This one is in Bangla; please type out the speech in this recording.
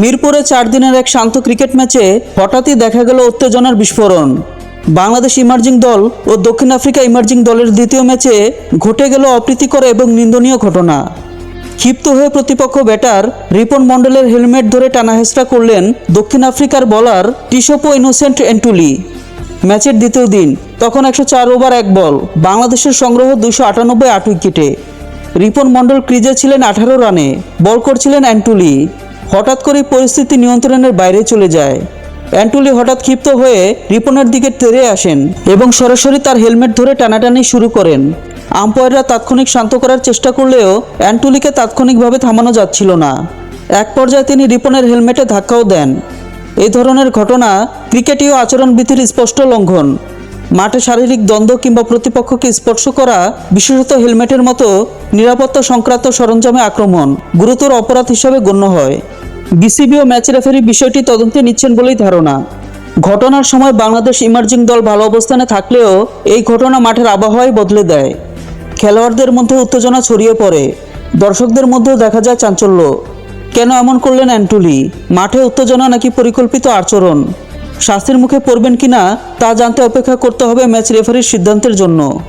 মিরপুরে চার দিনের এক শান্ত ক্রিকেট ম্যাচে হঠাৎই দেখা গেল উত্তেজনার বিস্ফোরণ। বাংলাদেশ ইমার্জিং দল ও দক্ষিণ আফ্রিকা ইমার্জিং দলের দ্বিতীয় ম্যাচে ঘটে গেল অপ্রীতিকর এবং নিন্দনীয় ঘটনা। ক্ষিপ্ত হয়ে প্রতিপক্ষ ব্যাটার রিপন মন্ডলের হেলমেট ধরে টানাহেসড়া করলেন দক্ষিণ আফ্রিকার বলার টিসোপো ইনোসেন্ট এন্টুলি। ম্যাচের দ্বিতীয় দিন, তখন একশো চার ওভার এক বল, বাংলাদেশের সংগ্রহ দুশো আটানব্বই আট উইকেটে। রিপন মন্ডল ক্রিজে ছিলেন আঠারো রানে, বল করছিলেন অ্যান্টুলি হঠাৎ করে পরিস্থিতি নিয়ন্ত্রণের বাইরে চলে যায়। অ্যান্টুলি হঠাৎ ক্ষিপ্ত হয়ে রিপনের দিকে তেরে আসেন এবং সরাসরি তার হেলমেট ধরে টানাটানি শুরু করেন। আম্পায়াররা তাৎক্ষণিক শান্ত করার চেষ্টা করলেও অ্যান্টুলিকে তাৎক্ষণিকভাবে থামানো যাচ্ছিল না। এক পর্যায়ে তিনি রিপনের হেলমেটে ধাক্কাও দেন। এই ধরনের ঘটনা ক্রিকেটীয় আচরণবিধির স্পষ্ট লঙ্ঘন। মাঠে শারীরিক দ্বন্দ্ব কিংবা প্রতিপক্ষকে স্পর্শ করা বিশেষত হেলমেটের মতো নিরাপত্তা সংক্রান্ত সরঞ্জামে আক্রমণ গুরুতর অপরাধ হিসাবে গণ্য হয়। বিসিবি ও ম্যাচ রেফারি বিষয়টি তদন্তে নিচ্ছেন বলেই ধারণা। ঘটনার সময় বাংলাদেশ ইমার্জিং দল ভালো অবস্থানে থাকলেও এই ঘটনা মাঠের আবহাওয়াই বদলে দেয়। খেলোয়াড়দের মধ্যে উত্তেজনা ছড়িয়ে পড়ে। দর্শকদের মধ্যেও দেখা যায় চাঞ্চল্য। কেন এমন করলেন অ্যান্টুলি? মাঠে উত্তেজনা নাকি পরিকল্পিত আচরণ? শাস্তির মুখে পড়বেন কিনা তা জানতে অপেক্ষা করতে হবে ম্যাচ রেফারির সিদ্ধান্তের জন্য।